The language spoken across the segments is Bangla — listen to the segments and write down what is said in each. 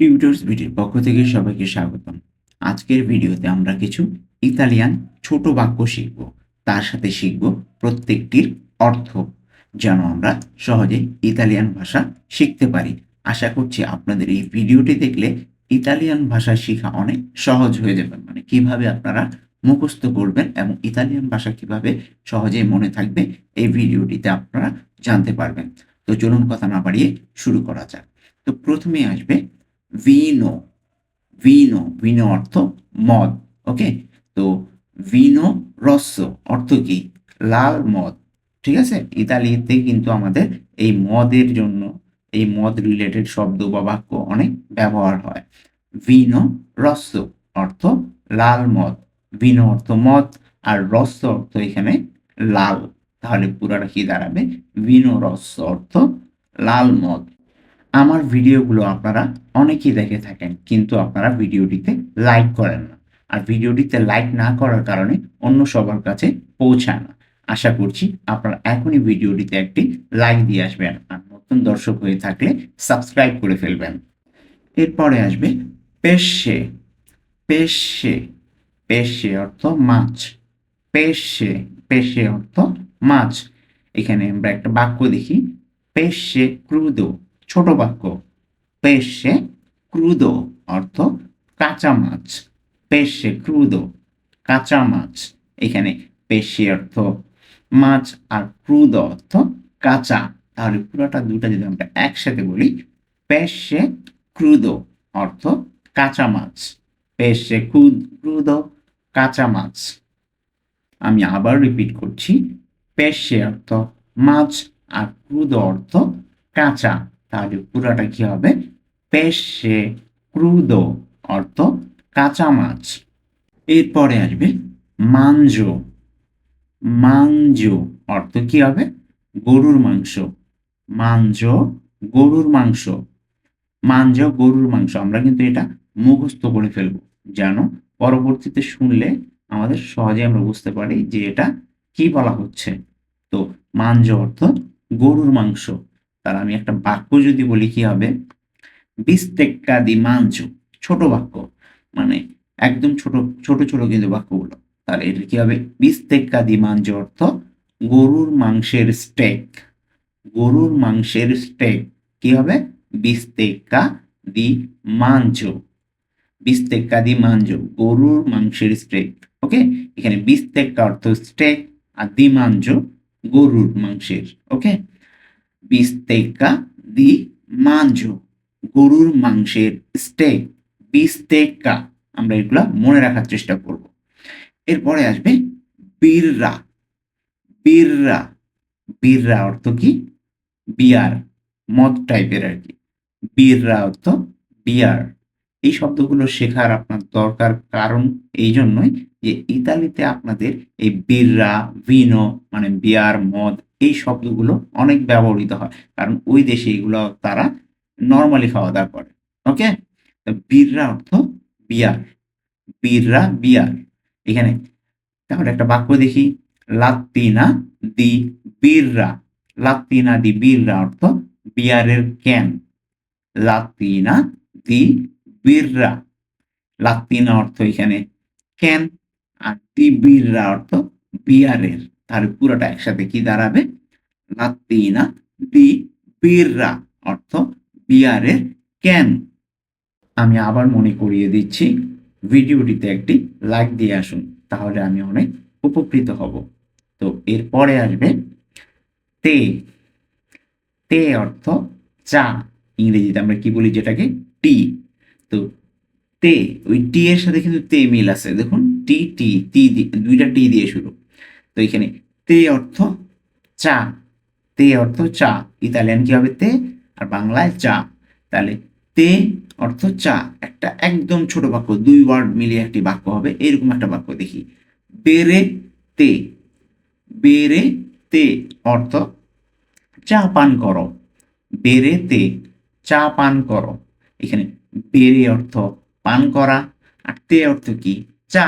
টিউটর্স ভিডিওর পক্ষ থেকে সবাইকে স্বাগতম। আজকের ভিডিওতে আমরা কিছু ইতালিয়ান ছোট বাক্য শিখব। তার সাথে শিখব প্রত্যেকটির অর্থ, যেন আমরা সহজে ইতালিয়ান ভাষা শিখতে পারি। আশা করছি আপনাদের এই ভিডিওটি দেখলে ইতালিয়ান ভাষা শেখা অনেক সহজ হয়ে যাবে। মানে কীভাবে আপনারা মুখস্থ করবেন এবং ইতালিয়ান ভাষা কীভাবে সহজেই মনে থাকবে, এই ভিডিওটিতে আপনারা জানতে পারবেন। তো চলুন কথা না বাড়িয়ে শুরু করা যাক। তো প্রথমে আসবে ভিনো ভিনো ভিনো অর্থ মদ ওকে তো ভিনো রস্য অর্থ কি? লাল মদ, ঠিক আছে? ইতালিতে কিন্তু আমাদের এই মদের জন্য, এই মদ রিলেটেড শব্দ বা বাক্য অনেক ব্যবহার হয়। ভিনো রস্য অর্থ লাল মদ ভিনো অর্থ মদ, আর রস্য অর্থ এখানে লাল। তাহলে পুরাটা কি দাঁড়াবে? ভিনো রস্য অর্থ লাল মদ। আমার ভিডিওগুলো আপনারা অনেকেই দেখে থাকেন, কিন্তু আপনারা ভিডিওটিতে লাইক করেন না। আর ভিডিওটিতে লাইক না করার কারণে অন্য সবার কাছে পৌঁছায় না। আশা করছি আপনারা এখনই ভিডিওটিতে একটি লাইক দিয়ে আসবেন আর নতুন দর্শক হয়ে থাকলে সাবস্ক্রাইব করে ফেলবেন। এরপরে আসবে পেশে। পেশে। পেশে অর্থ মাছ। পেশে। পেশে অর্থ মাছ। এখানে আমরা একটা বাক্য দেখি। পেশে ক্রুদো। ছোট বাক্য। পেশে ক্রুদো অর্থ কাঁচা মাছ। পেশে ক্রুদো, কাঁচা মাছ। এখানে পেশে অর্থ মাছ আর ক্রুদ অর্থ কাঁচা। তাহলে পুরোটা দুটা যদি আমরা একসাথে বলি, পেশে ক্রুদো অর্থ কাঁচা মাছ। পেশে ক্রুদো কাঁচা মাছ। আমি আবার রিপিট করছি, পেশে অর্থ মাছ আর ক্রুদ অর্থ কাঁচা। তাহলে পুরাটা কি হবে? পেশে ক্রুদ অর্থ কাঁচা মাছ এরপরে আসবে মাঞ্জো। মাঞ্জো অর্থ কি হবে? গরুর মাংস। মাঞ্জ, গরুর মাংস। মাঞ্জ, গরুর মাংস। আমরা কিন্তু এটা মুখস্থ করে ফেলব। যেন পরবর্তীতে শুনলে আমাদের সহজে আমরা বুঝতে পারি যে এটা কি বলা হচ্ছে। তো মাঞ্জ অর্থ গরুর মাংস। আমি একটা বাক্য যদি বলি কি হবে? বিস্তেক্কা দি মাঞ্জো ছোট বাক্য। মানে একদম ছোট ছোট ছোট কিন্তু বাক্যগুলো। তাহলে এটা কি হবে? বিস্তেক্কা দি মাঞ্জো অর্থ গরুর মাংসের স্টেক গরুর মাংসের স্টেক কি হবে? বিস্তেক্কা দি মাঞ্জো বিস্তেক্কা দি মাঞ্জো গরুর মাংসের স্টেক ওকে? এখানে বিস্তেক্কা অর্থ স্টেক আর দি মাঞ্জো গরুর মাংসের। ওকে? বিস্তেকা দি মাঞ্জো গরুর মাংসের স্টেক বিস্তেকা। আমরা এগুলো মনে রাখার চেষ্টা করব। এরপরে আসবে বীররা। বীররা। বীররা অর্থ কি? বিয়ার। মদ টাইপের আর কি। বীররা অর্থ বিয়ার। এই শব্দগুলো শেখার আপনার দরকার কারণ এই জন্যই যে ইতালিতে আপনাদের এই বিররা ভিনো মানে বিয়ার মদ এই শব্দগুলো অনেক ব্যবহৃত হয়। কারণ ওই দেশে এগুলো তারা নর্মালি খাওয়া দাওয়া করে। ওকে বিররা অর্থ বিয়ার বিররা বিয়ার এখানে তাহলে একটা বাক্য দেখি। লাত্তিনা দি বিররা লাত্তিনা দি বিররা অর্থ বিয়ারের ক্যান লাত্তিনা দি বীররা। লাত্তিনা অর্থ এখানে ক্যান আর দি বীররা অর্থ বিয়ারের। তাহলে পুরোটা একসাথে কি দাঁড়াবে? লাত্তিনা দি বীররা অর্থ বিয়ারের ক্যান আমি আবার মনে করিয়ে দিচ্ছি, ভিডিওটিতে একটি লাইক দিয়ে আসুন, তাহলে আমি অনেক উপকৃত হব। তো এরপরে আসবে তে। তে অর্থ চা। ইংরেজিতে আমরা কি বলি যেটাকে? টি। তো তে, ওই টি এর সাথে কিন্তু তে মিল আছে। দেখুন টি টি টি দুইটা টি দিয়ে শুরু। তো এখানে তে অর্থ চা। তে অর্থ চা। ইতালিয়ান কি হবে তে? আর বাংলায় চা। তাহলে তে অর্থ চা। একটা একদম ছোট বাক্য, দুই ওয়ার্ড মিলিয়ে একটি বাক্য হবে। এরকম একটা বাক্য দেখি। বেরে তে বেরে তে অর্থ চা পান করো। বেরে তে চা পান করো। এখানে বেরে অর্থ পান করা আর তে অর্থ কি? চা,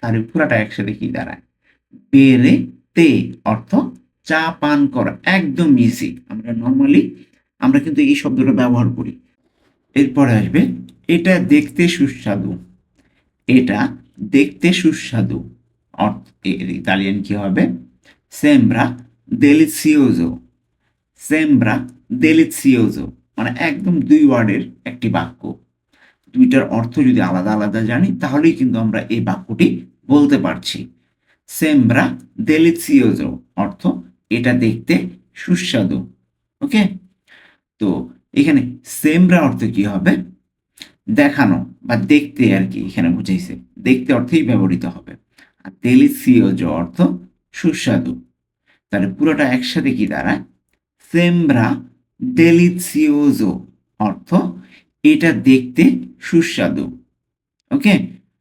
তাহলে পুরাটা একসাথে কি দাঁড়ায়? বেরে তে অর্থ চা পান করা, একদম ইজি আমরা নর্মালি আমরা কিন্তু এই শব্দটা ব্যবহার করি। এরপরে আসবে, এটা দেখতে সুস্বাদু। এটা দেখতে সুস্বাদু। অর্থ ইতালিয়ান কি হবে? সেমব্রা দেলিসিওজো সেমব্রা দেলিসিওজো মানে একদম দুই ওয়ার্ডের একটি বাক্য। দুইটার অর্থ যদি আলাদা আলাদা জানি, তাহলেই কিন্তু আমরা এই বাক্যটি বলতে পারছি। সেমব্রা দেলিসিওজো অর্থ এটা দেখতে সুস্বাদু। ওকে তো এখানে সেমব্রা অর্থ কি হবে? দেখানো বা দেখতে আর কি এখানে বুঝাইছে। দেখতে অর্থেই ব্যবহৃত হবে। আর দেলিসিওজো অর্থ সুস্বাদু। তাহলে পুরোটা একসাথে কি দাঁড়ায়? সেমব্রা ডেলিসিওজো অর্থ এটা দেখতে সুস্বাদু। ওকে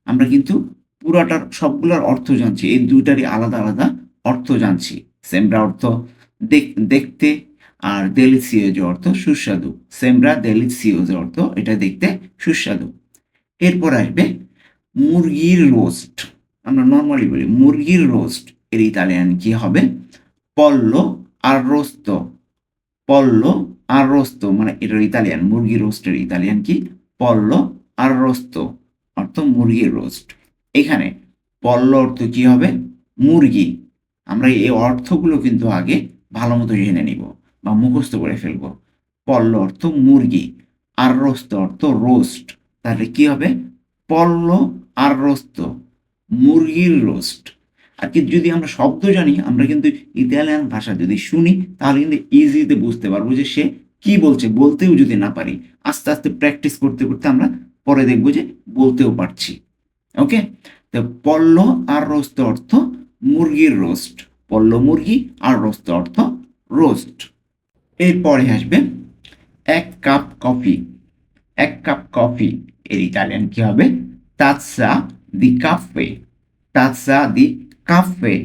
আমরা কিন্তু পুরোটার সবগুলোর অর্থ জানছি। এই দুইটারই আলাদা আলাদা অর্থ জানছি। সেমরা অর্থ দেখতে আর দেলিসিওজো অর্থ সুস্বাদু। সেমব্রা দেলিসিওজো অর্থ এটা দেখতে সুস্বাদু। এরপর আসবে মুরগির রোস্ট আমরা নর্মালি বলি মুরগির রোস্ট এর ইতালিয়ান কি হবে? পল্ল আর রোস্ত। পল্লো আর রোস্ত মানে এটার ইতালিয়ান মুরগি রোস্টের ইতালিয়ান কি? পল্ল আর রোস্ত অর্থ মুরগির রোস্ট এখানে পল্ল অর্থ কি হবে? মুরগি। আমরা এই অর্থগুলো কিন্তু আগে ভালো মতো জেনে নিব বা মুখস্থ করে ফেলব। পল্ল অর্থ মুরগি আর রোস্ত অর্থ রোস্ট তাহলে কি হবে? পল্ল আর রোস্ত মুরগির রোস্ট আর কি যদি আমরা শব্দ জানি, আমরা কিন্তু ইতালিয়ান ভাষা যদি শুনি, তাহলে কিন্তু ইজিতে বুঝতে পারব যে সে কি বলছে, বলতেও যদি না পারি, আস্তে আস্তে প্র্যাকটিস করতে করতে আমরা পরে দেখব যে বলতেও পারছি। ওকে তো পল্ল আর রোস্ত অর্থ মুরগির রোস্ট। পল্ল মুরগি আর রোস্ত অর্থ রোস্ট। এরপরে আসবে এক কাপ কফি। এক কাপ কফি এর ইতালিয়ান কি হবে? তাৎসা দি কাফে তাৎসা দি কাফে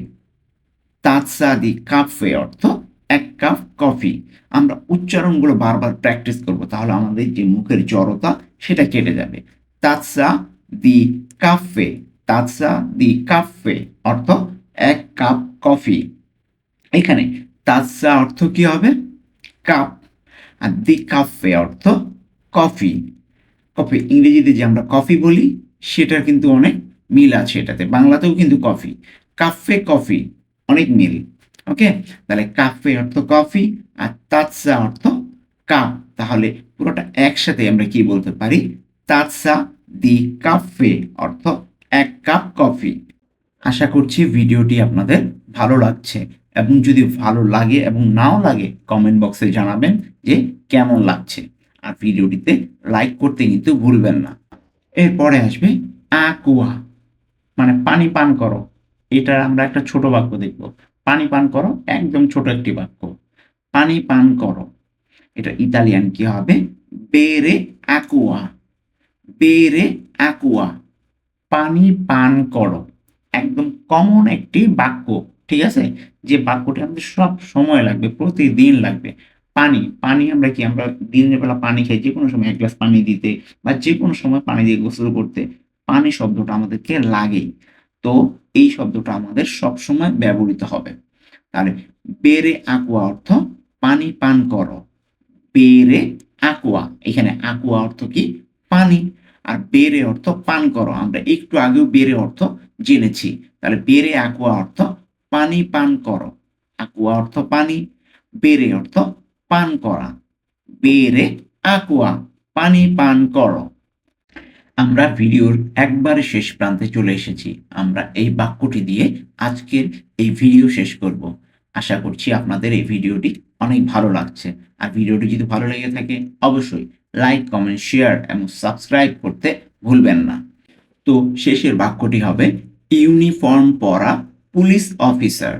তাৎসা দি কাফে অর্থ এক কাপ কফি। আমরা উচ্চারণগুলো বারবার প্র্যাকটিস করব, তাহলে আমাদের যে মুখের জড়তা সেটা কেটে যাবে। তাৎসা দি কাফে তাৎসা দি কাফে অর্থ এক কাপ কফি। এখানে তাৎসা অর্থ কি হবে? কাপ। আর দি কাফে অর্থ কফি। কফি, ইংরেজিতে যে আমরা কফি বলি, সেটার কিন্তু অনেক মিল আছে এটাতে। বাংলাতেও কিন্তু কফি। কাফে কফি অনেক মিল ওকে তাহলে কাফে অর্থ কফি আর তাৎসা অর্থ কাপ তাহলে পুরোটা একসাথে আমরা কি বলতে পারি? তাৎসা দি কাফে অর্থ এক কাপ কফি আশা করছি ভিডিওটি আপনাদের ভালো লাগছে এবং যদি ভালো লাগে এবং নাও লাগে কমেন্ট বক্সে জানাবেন যে কেমন লাগছে। আর ভিডিওটিতে লাইক করতে কিন্তু ভুলবেন না। এরপরে আসবে আকুয়া মানে পানি পান করো। এটা আমরা একটা ছোট বাক্য দেখব। পানি পান করো, একদম ছোট একটি বাক্য। পানি পান করো। এটা ইতালিয়ান কি হবে? বেরে আকুয়া বেরে আকুয়া পানি পান করো। একদম কমন একটি বাক্য, ঠিক আছে? যে বাক্যটি আমাদের সব সময় লাগবে, প্রতিদিন লাগবে। পানি পানি আমরা কি, আমরা দিনের বেলা পানি খাই যে কোনো সময় এক গ্লাস পানি দিতে বা যে কোনো সময় পানি দিয়ে গোসল করতে, পানি শব্দটা আমাদেরকে লাগেই। তো এই শব্দটা আমাদের সব সময় ব্যবহৃত হবে। তাহলে বেরে আকুয়া অর্থ পানি পান করো। বেরে আকুয়া, এখানে আকুয়া অর্থ কি? পানি। আর বেরে অর্থ পান করো, আমরা একটু আগেও বেরে অর্থ জেনেছি। তাহলে বেরে আকুয়া অর্থ পানি পান করো। আকুয়া অর্থ পানি, বেরে অর্থ পান করা। বেরে আকুয়া, পানি পান করো। আমরা ভিডিওর একবারে শেষ প্রান্তে চলে এসেছি। আমরা এই বাক্যটি দিয়ে আজকের এই ভিডিও শেষ করব। আশা করছি আপনাদের এই ভিডিওটি অনেক ভালো লাগছে। আর ভিডিওটি যদি ভালো লেগে থাকে, অবশ্যই লাইক কমেন্ট শেয়ার এবং সাবস্ক্রাইব করতে ভুলবেন না। তো শেষের বাক্যটি হবে, ইউনিফর্ম পরা পুলিশ অফিসার।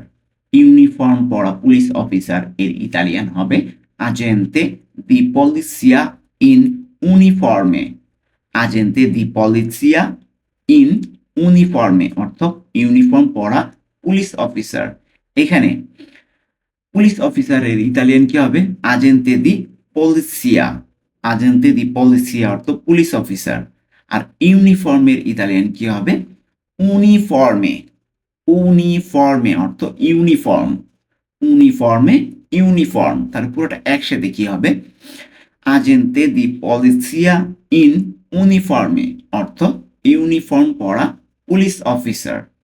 ইউনিফর্ম পরা পুলিশ অফিসার এর ইতালিয়ান হবে আগেন্তে দি পলিসিয়া ইন ইউনিফর্মে আগেন্তে দি পলিসিয়া ইন ইউনিফর্মে অর্থ ইউনিফর্ম পরা পুলিশ অফিসার। এখানে পুলিশ অফিসারের ইতালিয়ান কি হবে? আগেন্তে দি পলিসিয়া। আগেন্তে দি পলিসিয়া অর্থ পুলিশ অফিসার। আর ইউনিফর্মের ইতালিয়ান কি হবে? ইউনিফর্মে। ইউনিফর্মে অর্থ ইউনিফর্ম। ইউনিফর্মে ইউনিফর্ম। তার পুরোটা একসাথে কি হবে? আগেন্তে দি পলিসিয়া ইন ইউনিফর্মে অর্থ ইউনিফর্ম পরা পুলিশ অফিসার